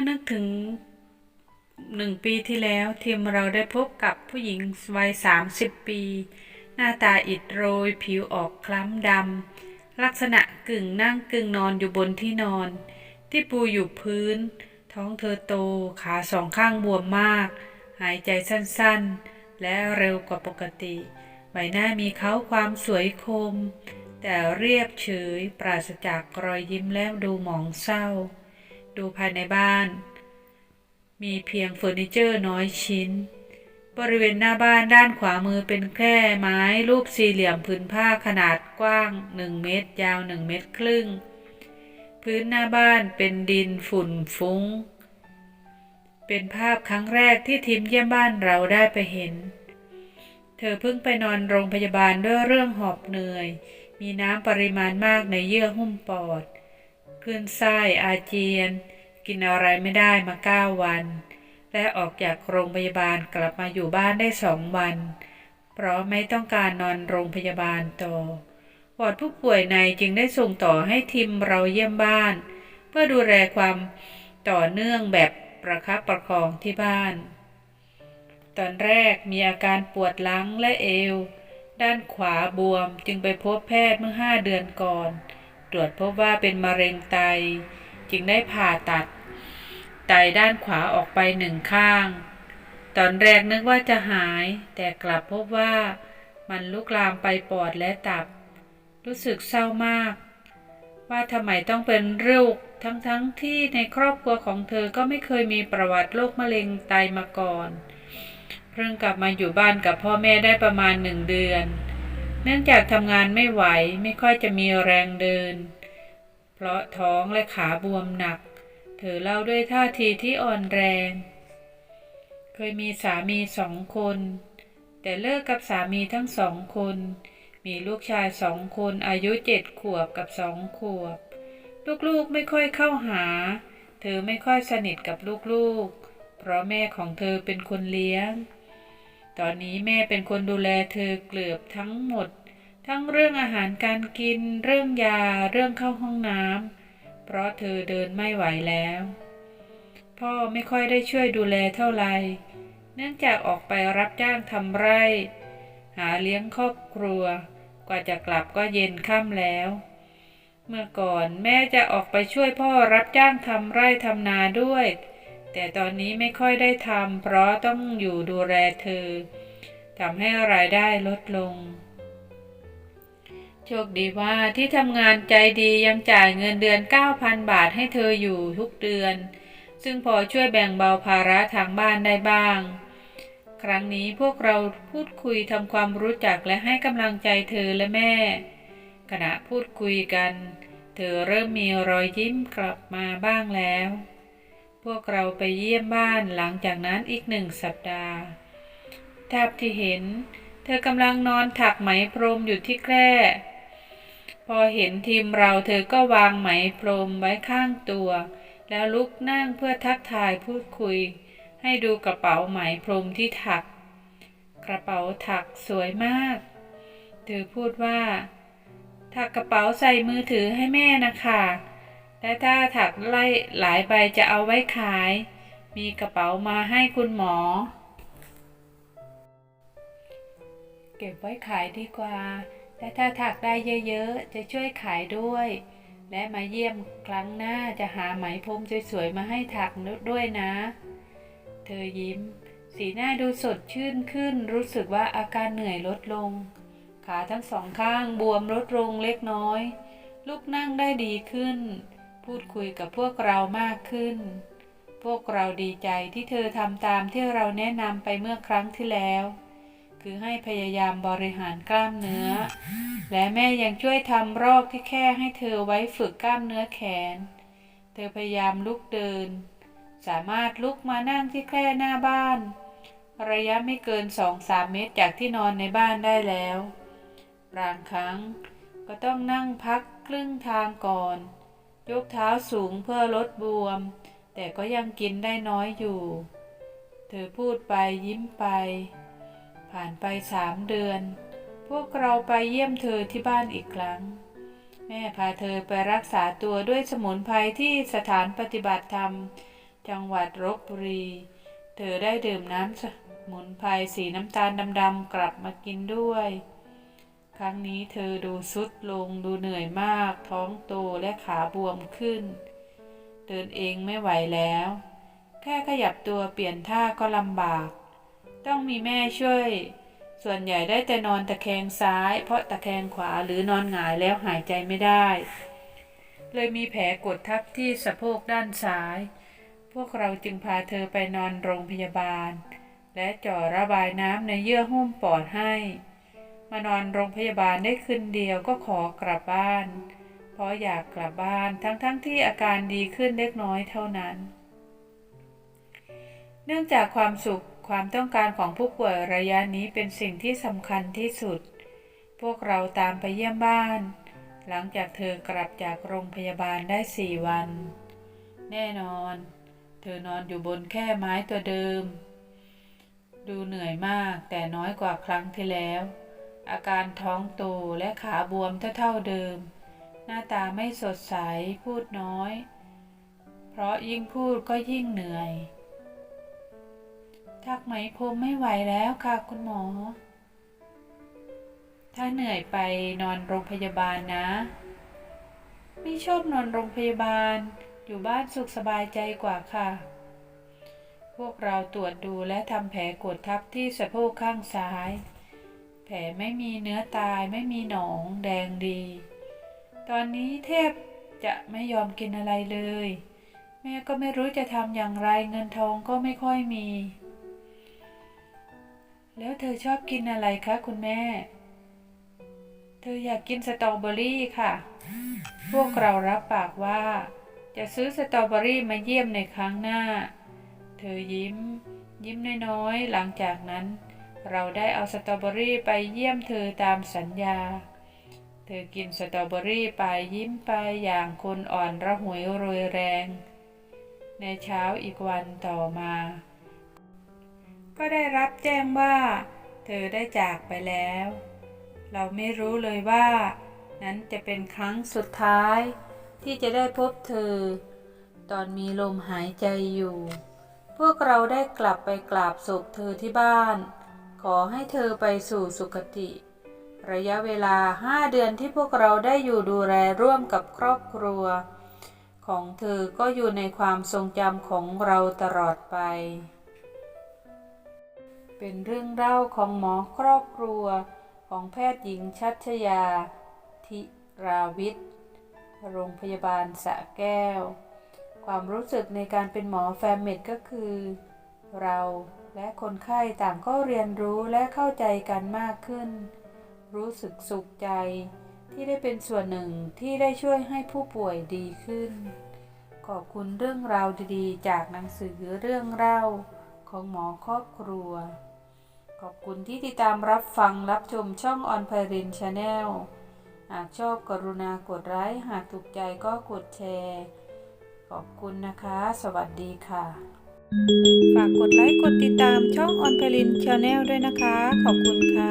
อนึกถึงหนึ่งปีที่แล้วทีมเราได้พบกับผู้หญิงวัย 30 ปี หน้าตาอิดโรย ผิวออกคล้ำดำ ลักษณะกึ่งนั่งกึ่งนอนอยู่บนที่นอน ที่ปูอยู่พื้น ท้องเธอโต ขาสองข้างบวมมาก หายใจสั้นๆ และเร็วกว่าปกติ ใบหน้ามีเขาความสวยคม แต่เรียบเฉย ปราศจากรอยยิ้มและดูหมองเศร้า ดูภายในบ้าน มีเพียงเฟอร์นิเจอร์น้อยชิ้น บริเวณหน้าบ้านด้านขวามือเป็นแค่ไม้รูปสี่เหลี่ยมผืนผ้าขนาดกว้าง 1 เมตร ยาว 1 เมตรครึ่ง พื้นหน้าบ้านเป็นดินฝุ่นฟุ้ง เป็นภาพครั้งแรกที่ทีมเยี่ยมบ้านเราได้ไปเห็น เธอเพิ่งไปนอนโรงพยาบาลด้วยเรื่องหอบเหนื่อย มีน้ำปริมาณมากในเยื่อหุ้มปอด คลื่นไส้อาเจียน กินอะไรไม่ได้มาเก้าวัน และออกจากโรงพยาบาลกลับมาอยู่บ้านได้สองวัน เพราะไม่ต้องการนอนโรงพยาบาลต่อวอร์ดผู้ป่วยในจึงได้ส่งต่อให้ทีมเราเยี่ยมบ้าน เพื่อดูแลความต่อเนื่องแบบประคับประคองที่บ้าน ตอนแรกมีอาการปวดหลังและเอว ด้านขวาบวมจึงไปพบแพทย์เมื่อห้าเดือนก่อน ตรวจพบว่าเป็นมะเร็งไต จึงได้ผ่าตัด ไตด้านขวาออกไปหนึ่งข้าง ตอนแรกนึกว่าจะหาย แต่กลับพบว่ามันลุกลามไปปอดและตับ รู้สึกเศร้ามาก ว่าทำไมต้องเป็นโรคทั้งๆทที่ในครอบครัวของเธอก็ไม่เคยมีประวัติโรคมะเร็งไตมาก่อน เพิ่งกลับมาอยู่บ้านกับพ่อแม่ได้ประมาณหนึ่งเดือน เนื่องจากทำงานไม่ไหวไม่ค่อยจะมีแรงเดิน เพราะท้องและขาบวมหนัก เธอเล่าด้วยท่าทีที่อ่อนแรง เคยมีสามีสองคน แต่เลิกกับสามีทั้งสองคน มีลูกชายสองคนอายุเจ็ดขวบกับสองขวบ ลูกๆไม่ค่อยเข้าหา เธอไม่ค่อยสนิทกับลูกๆ เพราะแม่ของเธอเป็นคนเลี้ยง ตอนนี้แม่เป็นคนดูแลเธอเกือบทั้งหมด ทั้งเรื่องอาหารการกิน เรื่องยา เรื่องเข้าห้องน้ำ เพราะเธอเดินไม่ไหวแล้ว พ่อไม่ค่อยได้ช่วยดูแลเท่าไหร่ เนื่องจากออกไปรับจ้างทำไร่ หาเลี้ยงครอบครัว กว่าจะกลับก็เย็นค่ำแล้ว เมื่อก่อนแม่จะออกไปช่วยพ่อรับจ้างทำไร่ทำนาด้วย แต่ตอนนี้ไม่ค่อยได้ทำเพราะต้องอยู่ดูแลเธอทำให้รายได้ลดลง โชคดีว่าที่ทำงานใจดียังจ่ายเงินเดือน 9,000 บาทให้เธออยู่ทุกเดือน ซึ่งพอช่วยแบ่งเบาภาระทางบ้านได้บ้าง ครั้งนี้พวกเราพูดคุยทำความรู้จักและให้กำลังใจเธอและแม่ ขณะพูดคุยกัน เธอเริ่มมีรอยยิ้มกลับมาบ้างแล้ว พวกเราไปเยี่ยมบ้านหลังจากนั้นอีกหนึ่งสัปดาห์ภาพที่เห็น เธอกำลังนอนถักไหมพรมอยู่ที่แคร่พอเห็นทีมเราเธอก็วางไหมพรมไว้ข้างตัว แล้วลุกนั่งเพื่อทักทายพูดคุย ให้ดูกระเป๋าไหมพรมที่ถัก กระเป๋าถักสวยมาก เธอพูดว่า ถักกระเป๋าใส่มือถือให้แม่นะคะ และถ้าถักไล่หลายใบจะเอาไว้ขาย มีกระเป๋ามาให้คุณหมอ เก็บไว้ขายดีกว่าและถ้าถักได้เยอะๆ จะช่วยขายด้วย และมาเยี่ยมครั้งหน้าจะหาไหมพรมสวยๆ มาให้ถักด้วยนะ เธอยิ้ม สีหน้าดูสดชื่นขึ้น รู้สึกว่าอาการเหนื่อยลดลง ขาทั้งสองข้างบวมลดลงเล็กน้อย ลุกนั่งได้ดีขึ้น พูดคุยกับพวกเรามากขึ้น พวกเราดีใจที่เธอทำตามที่เราแนะนำไปเมื่อครั้งที่แล้ว คือให้พยายามบริหารกล้ามเนื้อ และแม่ยังช่วยทำรอกที่แค่ให้เธอไว้ฝึกกล้ามเนื้อแขน เธอพยายามลุกเดิน สามารถลุกมานั่งที่แคร่หน้าบ้าน ระยะไม่เกิน 2-3 เมตรจากที่นอนในบ้านได้แล้ว บางครั้งก็ต้องนั่งพักครึ่งทางก่อน ยกเท้าสูงเพื่อลดบวม แต่ก็ยังกินได้น้อยอยู่ เธอพูดไปยิ้มไป ผ่านไปสามเดือน พวกเราไปเยี่ยมเธอที่บ้านอีกครั้ง แม่พาเธอไปรักษาตัวด้วยสมุนไพรที่สถานปฏิบัติธรรม จังหวัดลบบุรี เธอได้ดื่มน้ำสมุนไพรสีน้ำตาลดำๆกลับมากินด้วย ครั้งนี้เธอดูสุดลงดูเหนื่อยมาก ท้องโตและขาบวมขึ้น เดินเองไม่ไหวแล้ว แค่ขยับตัวเปลี่ยนท่าก็ลำบาก ต้องมีแม่ช่วย ส่วนใหญ่ได้แต่นอนตะแคงซ้าย เพราะตะแคงขวาหรือนอนหงายแล้วหายใจไม่ได้ เลยมีแผลกดทับที่สะโพกด้านซ้าย พวกเราจึงพาเธอไปนอนโรงพยาบาล และจ่อระบายน้ำในเยื่อหุ้มปอดให้ มานอนโรงพยาบาลได้คืนเดียวก็ขอกลับบ้าน เพราะอยากกลับบ้านทั้งๆทที่อาการดีขึ้นเล็กน้อยเท่านั้น เนื่องจากความสุขความต้องการของผู้ป่วยระยะนี้เป็นสิ่งที่สำคัญที่สุด พวกเราตามไปเยี่ยมบ้าน หลังจากเธอกลับจากโรงพยาบาลได้สี่วัน แน่นอน เธอนอนอยู่บนแค่ไม้ตัวเดิม ดูเหนื่อยมากแต่น้อยกว่าครั้งที่แล้ว อาการท้องโตและขาบวมเท่าเดิม หน้าตาไม่สดใสพูดน้อย เพราะยิ่งพูดก็ยิ่งเหนื่อย ทักไหมพรมไม่ไหวแล้วค่ะคุณหมอ ถ้าเหนื่อยไปนอนโรงพยาบาลนะ ไม่ชอบนอนโรงพยาบาล อยู่บ้านสุขสบายใจกว่าค่ะ พวกเราตรวจดูและทำแผลกดทับที่สะโพกข้างซ้าย ผลไม่มีเนื้อตายไม่มีหนองแดงดี ตอนนี้แทบจะไม่ยอมกินอะไรเลย แม่ก็ไม่รู้จะทำอย่างไรเงินทองก็ไม่ค่อยมี แล้วเธอชอบกินอะไรคะคุณแม่ เธออยากกินสตรอเบอรี่ค่ะ พวกเรารับปากว่า จะซื้อสตรอเบอรี่มาเยี่ยมในครั้งหน้า เธอยิ้ม ยิ้มน้อยๆหลังจากนั้น เราได้เอาสตรอเบอรี่ไปเยี่ยมเธอตามสัญญา เธอกินสตรอเบอรี่ไปยิ้มไปอย่างคนอ่อนระหวยโรยแรง ในเช้าอีกวันต่อมา ก็ได้รับแจ้งว่า เธอได้จากไปแล้ว เราไม่รู้เลยว่า นั้นจะเป็นครั้งสุดท้าย ที่จะได้พบเธอ ตอนมีลมหายใจอยู่ พวกเราได้กลับไปกราบศพเธอที่บ้าน ขอให้เธอไปสู่สุคติ ระยะเวลาห้าเดือนที่พวกเราได้อยู่ดูแลร่วมกับครอบครัว ของเธอก็อยู่ในความทรงจำของเราตลอดไป เป็นเรื่องเล่าของหมอครอบครัวของแพทย์หญิงชัชยา ธิราวิทย์โรงพยาบาลสระแก้ว ความรู้สึกในการเป็นหมอแฟมเมดก็คือ เรา และคนไข้ต่างก็เรียนรู้และเข้าใจกันมากขึ้น รู้สึกสุขใจ ที่ได้เป็นส่วนหนึ่งที่ได้ช่วยให้ผู้ป่วยดีขึ้น ขอบคุณเรื่องราวดีๆ จากหนังสือเรื่องเล่าของหมอครอบครัว ขอบคุณที่ติดตามรับฟังรับชมช่องออนไพรินชาแนลหากชอบกรุณากดไลค์หากถูกใจก็กดแชร์ ขอบคุณนะคะ สวัสดีค่ะ ฝากกดไลค์ กดติดตามช่องออนเพลินชาแนลด้วยนะคะ ขอบคุณค่ะ